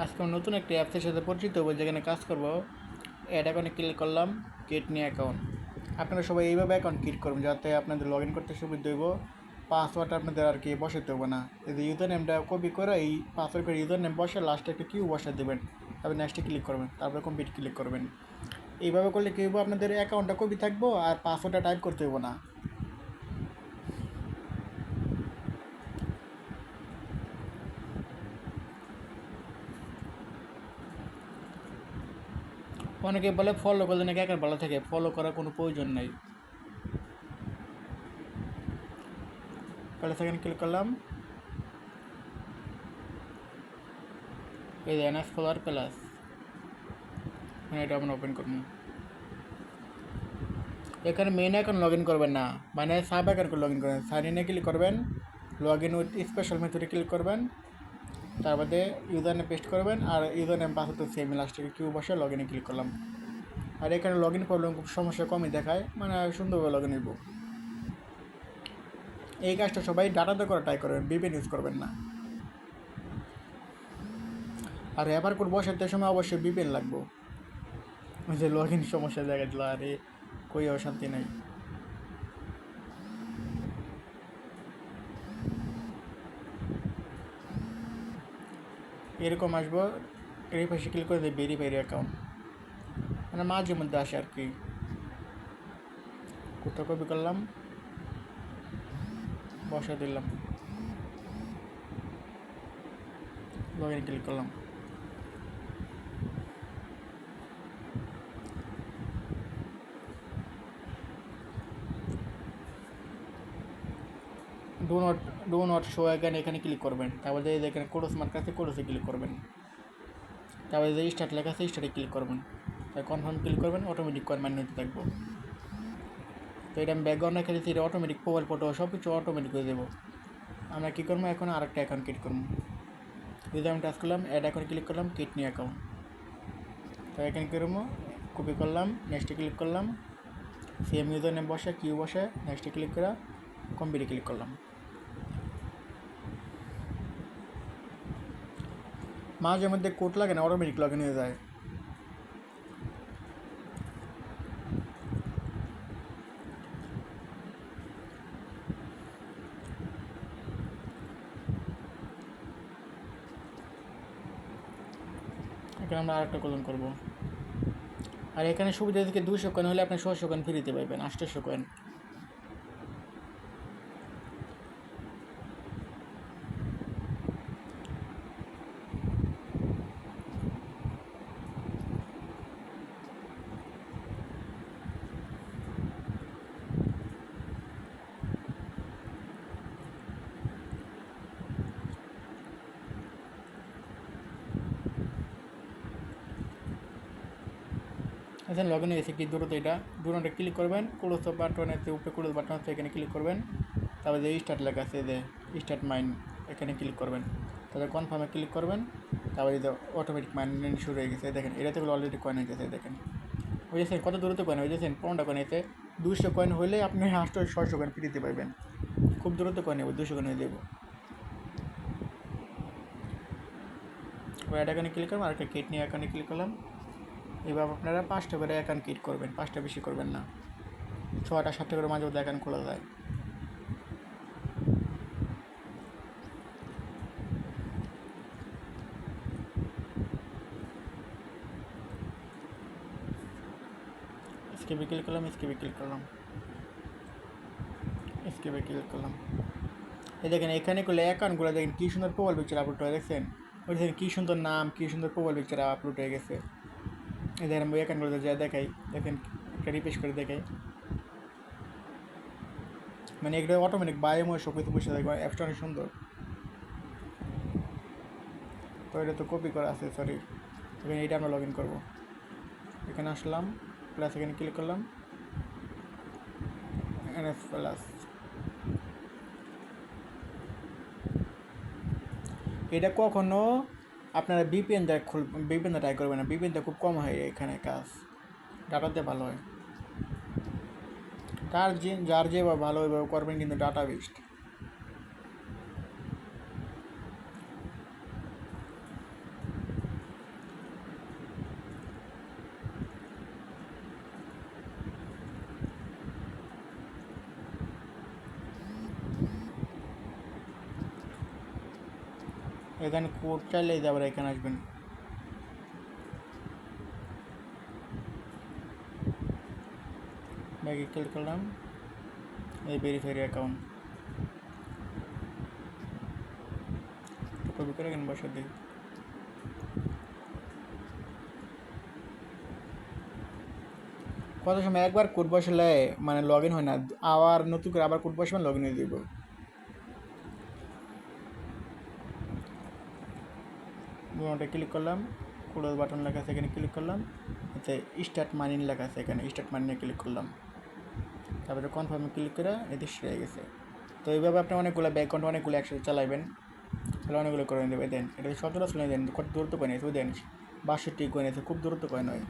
আজকে আমি নতুন একটি অ্যাপসের সাথে পরিচিত হব, যেখানে কাজ করব। অ্যাড অ্যাকাউন্টে ক্লিক করলাম কিট নিয়ে অ্যাকাউন্ট আপনারা সবাই এইভাবে অ্যাকাউন্ট ক্রিয়েট করবেন যাতে আপনাদের লগ ইন করতে সুবিধা হইব। পাসওয়ার্ড আপনাদের আর কি বসাতে হবে না। যদি ইউজার নেমটা কপি করে, এই পাসওয়ার্ড করে ইউজার নেম বসে লাস্টে একটা কিউ বসে দেবেন। তারপর নেক্সটে ক্লিক করবেন, তারপরে কমপ্লিট ক্লিক করবেন। এইভাবে করলে কী হইব, আপনাদের অ্যাকাউন্টটা কপি থাকব, আর পাসওয়ার্ডটা টাইপ করতে হইব না। অনেকে বলে ফলো করলে নাকি একার ভালো থাকে। ফলো করার কোনো প্রয়োজন নেই। তাহলে সেখানে ক্লিক করলাম। এই এনএস ফলোয়ার প্লাস মানে এটা আমরা ওপেন করব। এখানে মেন অ্যাকাউন্ট লগ ইন করবেন না। মানে সাব অ্যাকাউন্ট লগ ইন করবেন সাইন ইনে ক্লিক করবেন। লগ ইন উইথ স্পেশাল মেথডে ক্লিক করবেন। তারপরে ইউজার নেম পেস্ট করবেন আর ইউজার নেম পাসওয়ার্ড তো সেম লাস্টে কিউ বসে লগ ইনে ক্লিক করলাম। আর এখানে লগ ইন প্রবলেম খুব সমস্যা কমই দেখায় মানে সুন্দরভাবে লগ ইন হইব। এই কাজটা সবাই ডাটাতে করে ট্রাই করবেন বিপিএন ইউজ করবেন না। আর রেফার কোড বসাতে সময় অবশ্যই বিপিএন লাগবো। ওই যে লগ ইন সমস্যা দেখা দিল, আরে, কই অশান্তি নাই। এরকম আসব, এর পাশে ক্লিক করে দেয় ভেরিফাইড অ্যাকাউন্ট মানে মাঝে মধ্যে আসে আর কি। কোথাও কপি করলাম বসা দিলাম। লগ ইন ক্লিক করলাম। Do not do not show again এখানে ক্লিক করবেন। তারপরে যে এখানে কোডস মার্ক আছে কোডসে ক্লিক করবেন। তারপরে যে স্টার্ট লেখা আছে স্টার্টে ক্লিক করবেন। তাই কনফার্ম ক্লিক করবেন অটোমেটিক মাইন নিতে থাকব। তো এটা আমি ব্যাকগ্রাউন্ড রেখে দিচ্ছি, এটা অটোমেটিক প্রোফাইল ফটো সব কিছু অটোমেটিক হয়ে দেবো আমরা কী করব? এখন আরেকটা অ্যাকাউন্ট ক্রিয়েট করব। যদি আমি টাচ করলাম অ্যাড অ্যাকাউন্ট ক্লিক করলাম কিডনি অ্যাকাউন্ট তো এখানে করব? কপি করলাম নেক্সটে ক্লিক করলাম। সেম ইউজার নেম বসে কিউ বসে নেক্সটে ক্লিক করে কম্পিউটার ক্লিক করলাম। মাঝে মধ্যে কোড লাগে না অটোমেটিক লগ ইন হয়ে যায়। এখানে আমরা আরেকটা কলন করব। আর এখানে সুবিধা থেকে দুশো কয়েন হলে আপনি ছশো কয়েন ফ্রিতে পাইবেন আটশোশো কয়েন এখানে লগ ইন গেছে, কি দ্রুত এটা? দ্রুত ক্লিক করবেন ক্লোজ বাটন আছে উপরে ক্লোজ বাটন আছে এখানে ক্লিক করবেন। তারপরে যে স্টার্ট লেখা আছে যে স্টার্ট মাইন এখানে ক্লিক করবেন। তারপরে কনফার্মে ক্লিক করবেন, তারপরে যে অটোমেটিক মাইন শুরু হয়ে গেছে, দেখেন, এটা থেকে অলরেডি কয়েন হয়ে গেছে, দেখেন। বুঝেছেন কত দ্রুত কয়েন বুঝেছেন পনেরোটা কয়েন এতে দুশো কয়েন হলে আপনি আটশো ছশো কয়েন ফ্রিতে পারবেন। খুব দ্রুত কয়েন নেব দুশো কয়েন হয়ে দেবো অ্যাড অ্যাকাউন্টে ক্লিক করলাম আর একটা কেট নিয়ে অ্যাকাউন্টে ক্লিক করলাম। এবার আপনারা পাঁচটা করে অ্যাকাউন্ট ক্রিয়েট করবেন, পাঁচটা বেশি করবেন না। ছটা সাতটা করে মাঝে মধ্যে অ্যাকাউন্ট খোলা যায়। স্কেপে ক্লিক করলাম, স্কেপে ক্লিক করলাম। স্কেপে ক্লিক করলাম। এই দেখেন, এখানে করলে অ্যাকাউন্টগুলো দেখেন কী সুন্দর প্রবল পিকচার আপলোড হয়ে দেখছেন? ওই দেখেন কী সুন্দর নাম, কী সুন্দর প্রোফাইল পিকচার আপলোড হয়ে গেছে। দেখেন আমি অ্যাকাউন্টগুলোতে যা দেখাই, দেখেন একটা রিপেশ করে দেখাই। মানে এগুলো অটোমেটিক বায়োময় সব কিছু বসে থাকবে অ্যাপসটা অনেক সুন্দর। তো এটা তো কপি করা আছে সরি এখানে এইটা আমরা লগ ইন করব। এখানে আসলাম প্লাস এখানে ক্লিক করলাম। এনএফ প্লাস এটা কখনো আপনারা বিপিএন দেয় খুল বিপিএন ট্রাই করবেন না। বিপিএনটা খুব কম হয় এখানে কাজ। ডাটাতে ভালো হয়। তার যে, যার যেভাবে ভালো ওইভাবে করবেন কিন্তু ডাটা বেস্ট এখানে কোড চাইলে আবার এখানে আসবেন। ব্যাগে ক্লিক করলাম, এই ভেরিফাইড অ্যাকাউন্ট কপি করে এখানে বসে দিই। কত সময় একবার কোড বসালে মানে লগ ইন হয় না, আবার নতুন করে আবার কোড বসাবেন লগ ইন হয়ে দিব ওটা ক্লিক করলাম ক্লোজ বাটন লেখা আছে এখানে ক্লিক করলাম, এতে স্টার্ট মানি লেখা আছে এখানে স্টার্ট মানি ক্লিক করলাম। তারপরে কনফার্মে ক্লিক করে এতে হয়ে গেছে। তো এইভাবে আপনি অনেকগুলো ব্যাকগ্রাউন্ড অনেকগুলো একসাথে চালাবেন তাহলে অনেকগুলো করে নেবে দেন এটা সতেরো শুনে দেন কত দূরত্ব করে নিয়েছে দেন বাষট্টি করে নিয়েছে খুব দূরত্ব করে নয়।